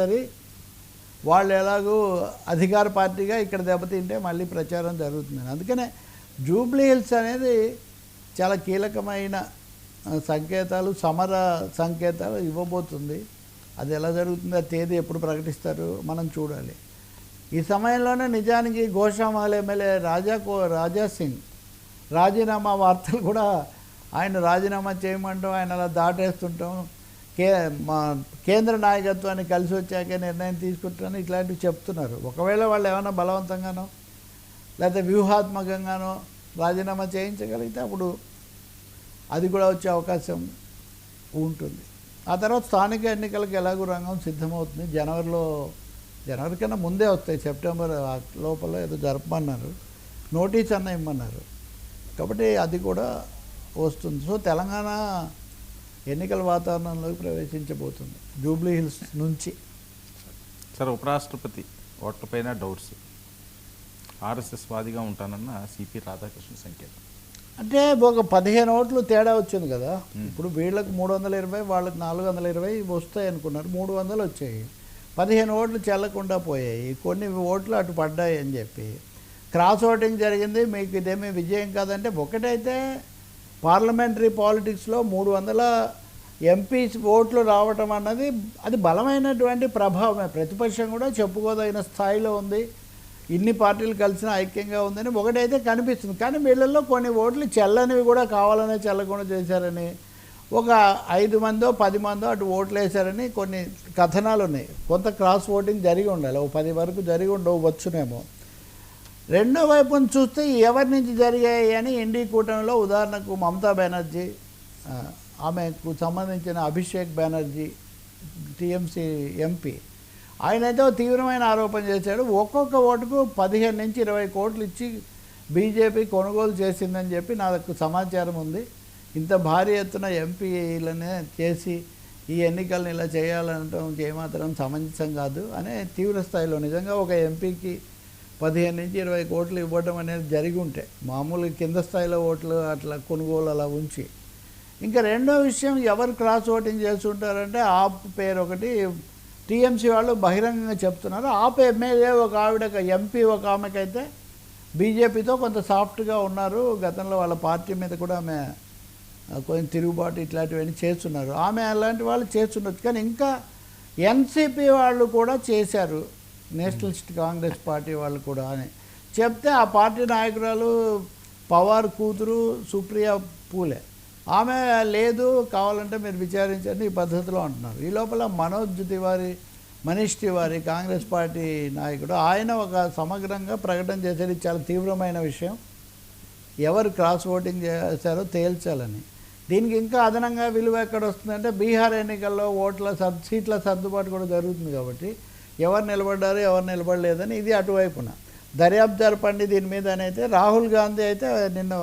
సరే వాళ్ళు ఎలాగో అధికార పార్టీగా ఇక్కడ దెబ్బతింటే మళ్ళీ ప్రచారం జరుగుతుంది అందుకనే జూబ్లీ హిల్స్ అనేది చాలా కీలకమైన సంకేతాలు సమర సంకేతాలు ఇవ్వబోతుంది. అది ఎలా జరుగుతుంది ఆ తేదీ ఎప్పుడు ప్రకటిస్తారు మనం చూడాలి. ఈ సమయంలోనే నిజానికి గోషామాల్ ఎమ్మెల్యే రాజా కో రాజా సింగ్ రాజీనామా వార్తలు కూడా ఆయన రాజీనామా చేయమంటాం ఆయన అలా దాటేస్తుంటాం. కే మా కేంద్ర నాయకత్వాన్ని కలిసి వచ్చాక నిర్ణయం తీసుకుంటాను ఇట్లాంటివి చెప్తున్నారు. ఒకవేళ వాళ్ళు ఏమైనా బలవంతంగానో లేకపోతే వ్యూహాత్మకంగానో రాజీనామా చేయించగలిగితే అప్పుడు అది కూడా వచ్చే అవకాశం ఉంటుంది. ఆ తర్వాత స్థానిక ఎన్నికలకు ఎలాగో రంగం సిద్ధమవుతుంది. జనవరిలో జనవరి కన్నా ముందే వస్తాయి. సెప్టెంబర్ లోపల ఏదో జరపమన్నారు. నోటీస్ అన్న ఇమ్మన్నారు. కాబట్టి అది కూడా వస్తుంది. సో తెలంగాణ ఎన్నికల వాతావరణంలోకి ప్రవేశించబోతుంది. జూబ్లీ హిల్స్ నుంచి. సార్ ఉపరాష్ట్రపతి ఓట్లపైన డౌట్స్. ఆర్ఎస్ఎస్ వాదిగా ఉంటానన్న సిపి రాధాకృష్ణ సంకేతం. అంటే ఒక పదిహేను ఓట్లు తేడా వచ్చింది కదా. ఇప్పుడు వీళ్ళకి మూడు వందల ఇరవై వాళ్ళకి నాలుగు వందల ఇరవై వస్తాయి అనుకున్నారు. మూడు వందలు వచ్చాయి. పదిహేను ఓట్లు చెల్లకుండా పోయాయి. కొన్ని ఓట్లు అటు పడ్డాయి అని చెప్పి. క్రాస్ ఓటింగ్ జరిగింది. మీకు ఇదేమీ విజయం కాదంటే ఒకటైతే పార్లమెంటరీ పాలిటిక్స్లో మూడు వందల ఎంపీ ఓట్లు రావటం అన్నది అది బలమైనటువంటి ప్రభావమే. ప్రతిపక్షం కూడా చెప్పుకోదగిన స్థాయిలో ఉంది. ఇన్ని పార్టీలు కలిసిన ఐక్యంగా ఉందని ఒకటైతే కనిపిస్తుంది. కానీ వీళ్ళల్లో కొన్ని ఓట్లు చెల్లనివి కూడా కావాలనే చెల్లకుండా చేశారని ఒక ఐదు మందో పది మందో అటు ఓట్లు వేశారని కొన్ని కథనాలు ఉన్నాయి. కొంత క్రాస్ ఓటింగ్ జరిగి ఉండాలి. ఓ పది వరకు జరిగి ఉండవచ్చునేమో రెండో వైపున చూస్తే ఎవరి నుంచి జరిగాయి అని ఎన్డీ కూటమిలో ఉదాహరణకు మమతా బెనర్జీ ఆమెకు సంబంధించిన అభిషేక్ బెనర్జీ టీఎంసీ ఎంపీ. ఆయనైతే తీవ్రమైన ఆరోపణ చేశాడు. ఒక్కొక్క ఓటుకు పదిహేను నుంచి ఇరవై కోట్లు ఇచ్చి బీజేపీ కొనుగోలు చేసిందని చెప్పి నాకు సమాచారం ఉంది. ఇంత భారీ ఎత్తున ఎంపీలనే చేసి ఈ ఎన్నికలను ఇలా చేయాలనటం ఏమాత్రం సమంజసం కాదు అనే తీవ్ర స్థాయిలో నిజంగా ఒక ఎంపీకి పదిహేను నుంచి ఇరవై కోట్లు ఇవ్వడం అనేది జరిగి ఉంటే మామూలుగా కింద స్థాయిలో ఓట్లు అట్లా కొనుగోలు అలా ఉంచి ఇంకా రెండో విషయం ఎవరు క్రాస్ ఓటింగ్ చేస్తుంటారంటే ఆప్ పేరు ఒకటి టీఎంసీ వాళ్ళు బహిరంగంగా చెప్తున్నారు. ఆప్ ఎమ్మెల్యే ఒక ఆవిడ ఎంపీ ఒక ఆమెకైతే బీజేపీతో కొంత సాఫ్ట్గా ఉన్నారు. గతంలో వాళ్ళ పార్టీ మీద కూడా ఆమె కొంచెం తిరుగుబాటు ఇట్లాంటివన్నీ చేస్తున్నారు. ఆమె అలాంటి వాళ్ళు చేస్తుండొచ్చు. కానీ ఇంకా ఎన్సీపీ వాళ్ళు కూడా చేశారు. నేషనలిస్ట్ కాంగ్రెస్ పార్టీ వాళ్ళు కూడా అని చెప్తే ఆ పార్టీ నాయకురాలు పవార్ కూతురు సుప్రియ పూలే. ఆమె లేదు కావాలంటే మీరు విచారించండి ఈ పద్ధతిలో అంటున్నారు. ఈ లోపల మనోజ్ తివారి మనీష్ తివారి కాంగ్రెస్ పార్టీ నాయకుడు ఆయన ఒక సమగ్రంగా ప్రకటన చేసేది చాలా తీవ్రమైన విషయం. ఎవరు క్రాస్ ఓటింగ్ చేశారో తేల్చాలని. దీనికి ఇంకా అదనంగా విలువ ఎక్కడ వస్తుందంటే బీహార్ ఎన్నికల్లో ఓట్ల సర్ సీట్ల సర్దుబాటు కూడా జరుగుతుంది కాబట్టి ఎవరు నిలబడ్డారు ఎవరు నిలబడలేదని ఇది అటువైపున. దర్యాప్తు జరపండి దీని మీద అని అయితే రాహుల్ గాంధీ అయితే నిన్న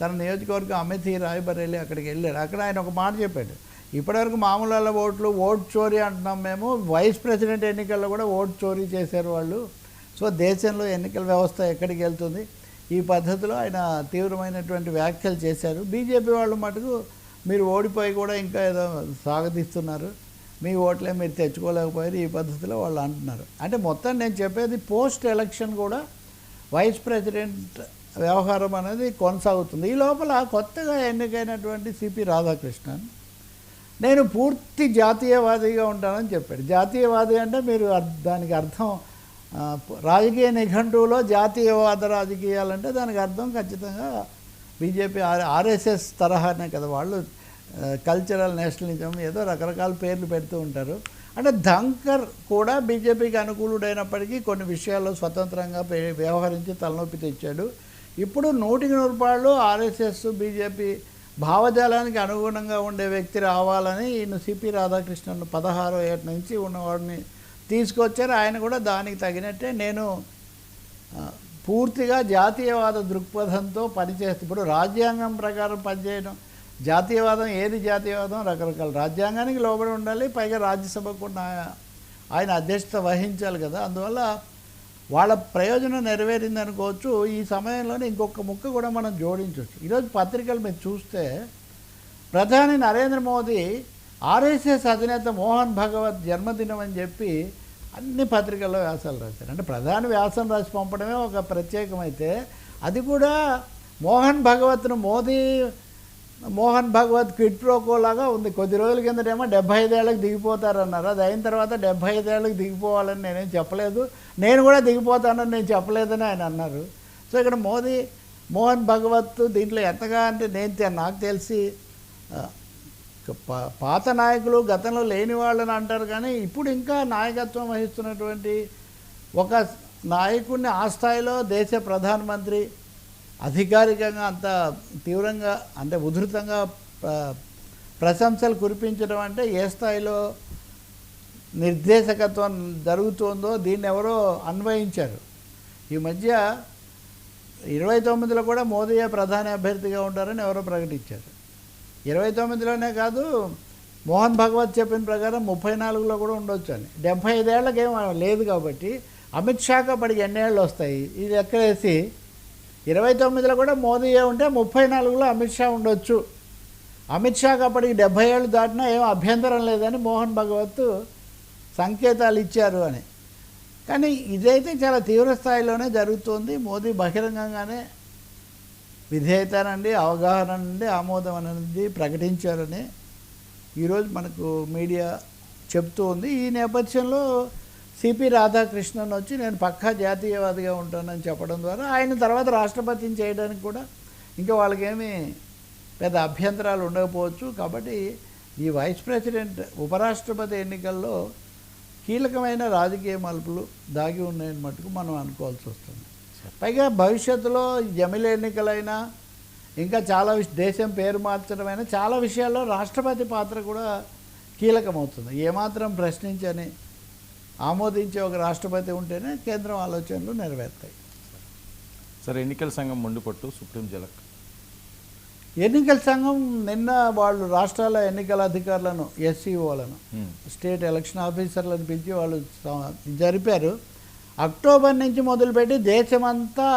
తన నియోజకవర్గం అమిత్ రాయబరేలి అక్కడికి వెళ్ళారు అక్కడ ఆయన ఒక మాట చెప్పాడు. ఇప్పటివరకు మామూలు ఓట్లు ఓట్ చోరీ అంటున్నాం మేము. వైస్ ప్రెసిడెంట్ ఎన్నికల్లో కూడా ఓట్ చోరీ చేశారు వాళ్ళు. సో దేశంలో ఎన్నికల వ్యవస్థ ఎక్కడికి వెళ్తుంది? ఈ పద్ధతిలో ఆయన తీవ్రమైనటువంటి వ్యాఖ్యలు చేశారు. బీజేపీ వాళ్ళు మటుకు మీరు ఓడిపోయి కూడా ఇంకా ఏదో సాగదీస్తున్నారు. మీ ఓట్లే మీరు తెచ్చుకోలేకపోయారు. ఈ పద్ధతిలో వాళ్ళు అంటున్నారు. అంటే మొత్తం నేను చెప్పేది పోస్ట్ ఎలక్షన్ కూడా వైస్ ప్రెసిడెంట్ వ్యవహారం అనేది కొనసాగుతుంది. ఈ లోపల కొత్తగా ఎన్నికైనటువంటి సిపి రాధాకృష్ణన్ నేను పూర్తి జాతీయవాదిగా ఉంటానని చెప్పాడు. జాతీయవాది అంటే మీరు దానికి అర్థం రాజకీయ నిఘంటువులో జాతీయవాద రాజకీయాలంటే దానికి అర్థం ఖచ్చితంగా బీజేపీ ఆర్ ఆర్ఎస్ఎస్ తరహానే కదా వాళ్ళు కల్చరల్ నేషనలిజం ఏదో రకరకాల పేర్లు పెడుతూ ఉంటారు. అంటే ధంకర్ కూడా బీజేపీకి అనుకూలుడైనప్పటికీ కొన్ని విషయాల్లో స్వతంత్రంగా వ్యవహరించి తలనొప్పి తెచ్చాడు. ఇప్పుడు నూటికి నూరు పాళ్ళు ఆర్ఎస్ఎస్ బీజేపీ భావజాలానికి అనుగుణంగా ఉండే వ్యక్తి రావాలని ఈయన సిపి రాధాకృష్ణన్ పదహారో ఏట నుంచి ఉన్నవాడిని తీసుకొచ్చారు. ఆయన కూడా దానికి తగినట్టే నేను పూర్తిగా జాతీయవాద దృక్పథంతో పనిచేస్తే ఇప్పుడు రాజ్యాంగం ప్రకారం పనిచేయడం జాతీయవాదం ఏది జాతీయవాదం? రకరకాల రాజ్యాంగానికి లోబడి ఉండాలి పైగా రాజ్యసభకు ఆయన అధ్యక్షత వహించాలి కదా. అందువల్ల వాళ్ళ ప్రయోజనం నెరవేరింది అనుకోవచ్చు. ఈ సమయంలోనే ఇంకొక ముక్క కూడా మనం జోడించవచ్చు. ఈరోజు పత్రికలు మీరు చూస్తే ప్రధాని నరేంద్ర మోదీ ఆర్ఎస్ఎస్ అధినేత మోహన్ భగవత్ జన్మదినం అని చెప్పి అన్ని పత్రికల్లో వ్యాసాలు రాశారు. అంటే ప్రధాని వ్యాసం రాసి పంపడమే ఒక ప్రత్యేకమైతే అది కూడా మోహన్ భగవత్ను మోదీ మోహన్ భగవత్ క్విట్ ప్రోకోలాగా ఉంది. కొద్ది రోజుల కిందటేమో డెబ్బై ఐదేళ్ళకి దిగిపోతారన్నారు అది అయిన తర్వాత డెబ్బై ఐదేళ్ళకి దిగిపోవాలని నేనేం చెప్పలేదు. నేను కూడా దిగిపోతానని నేను చెప్పలేదని ఆయన అన్నారు. సో ఇక్కడ మోదీ మోహన్ భగవత్ దీంట్లో ఎంతగా అంటే నేను నాకు తెలిసి పాత నాయకులు గతంలో లేని వాళ్ళని అంటారు కానీ ఇప్పుడు ఇంకా నాయకత్వం వహిస్తున్నటువంటి ఒక నాయకుడిని ఆ స్థాయిలో దేశ ప్రధానమంత్రి అధికారికంగా అంత తీవ్రంగా అంటే ఉధృతంగా ప్రశంసలు కురిపించడం అంటే ఏ స్థాయిలో నిర్దేశకత్వం జరుగుతుందో దీన్ని ఎవరో అన్వయించారు. ఈ మధ్య ఇరవై తొమ్మిదిలో కూడా మోదీయే ప్రధాని అభ్యర్థిగా ఉంటారని ఎవరో ప్రకటించారు. ఇరవై తొమ్మిదిలోనే కాదు మోహన్ భగవత్ చెప్పిన ప్రకారం ముప్పై నాలుగులో కూడా ఉండొచ్చు అని. డెబ్భై ఐదేళ్ళకేం లేదు కాబట్టి అమిత్ షాకి అప్పటికి ఎన్నేళ్ళు వస్తాయి. ఇది ఎక్కడేసి ఇరవై తొమ్మిదిలో కూడా మోదీయే ఉంటే ముప్పై నాలుగులో అమిత్ షా ఉండొచ్చు. అమిత్ షాకి అప్పటికి డెబ్భై ఏళ్ళు దాటినా ఏం అభ్యంతరం లేదని మోహన్ భగవత్ సంకేతాలు ఇచ్చారు అని. కానీ ఇదైతే చాలా తీవ్ర స్థాయిలోనే జరుగుతుంది. మోదీ బహిరంగంగానే విధేయతనండి అవగాహన నుండి ఆమోదం అనేది ప్రకటించారని ఈరోజు మనకు మీడియా చెప్తూ ఉంది ఈ నేపథ్యంలో సిపి రాధాకృష్ణన్ వచ్చి నేను పక్కా జాతీయవాదిగా ఉంటానని చెప్పడం ద్వారా ఆయన తర్వాత రాష్ట్రపతిని చేయడానికి కూడా ఇంకా వాళ్ళకేమీ పెద్ద అభ్యంతరాలు ఉండకపోవచ్చు. కాబట్టి ఈ వైస్ ప్రెసిడెంట్ ఉపరాష్ట్రపతి ఎన్నికల్లో కీలకమైన రాజకీయ మలుపులు దాగి ఉన్నాయని మటుకు మనం అనుకోవాల్సి వస్తుంది. పైగా భవిష్యత్తులో జమిల ఎన్నికలైనా ఇంకా చాలా దేశం పేరు మార్చడమైనా చాలా విషయాల్లో రాష్ట్రపతి పాత్ర కూడా కీలకమవుతుంది. ఏమాత్రం ప్రశ్నించని ఆమోదించే ఒక రాష్ట్రపతి ఉంటేనే కేంద్రం ఆలోచనలు నెరవేరుతాయి. సార్ ఎన్నికల సంఘం మొండిపట్టు సుప్రీం జలక్. ఎన్నికల సంఘం నిన్న వాళ్ళు రాష్ట్రాల ఎన్నికల అధికారులను ఎస్సీఓలను. స్టేట్ ఎలక్షన్ ఆఫీసర్లను పిలిచి వాళ్ళు జరిపారు. అక్టోబర్ నుంచి మొదలుపెట్టి దేశమంతా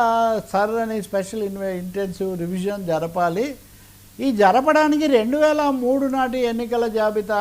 సర్ అని స్పెషల్ ఇన్వే ఇంటెన్సివ్ రివిజన్ జరపాలి. ఈ జరపడానికి రెండు వేల మూడు నాటి ఎన్నికల జాబితా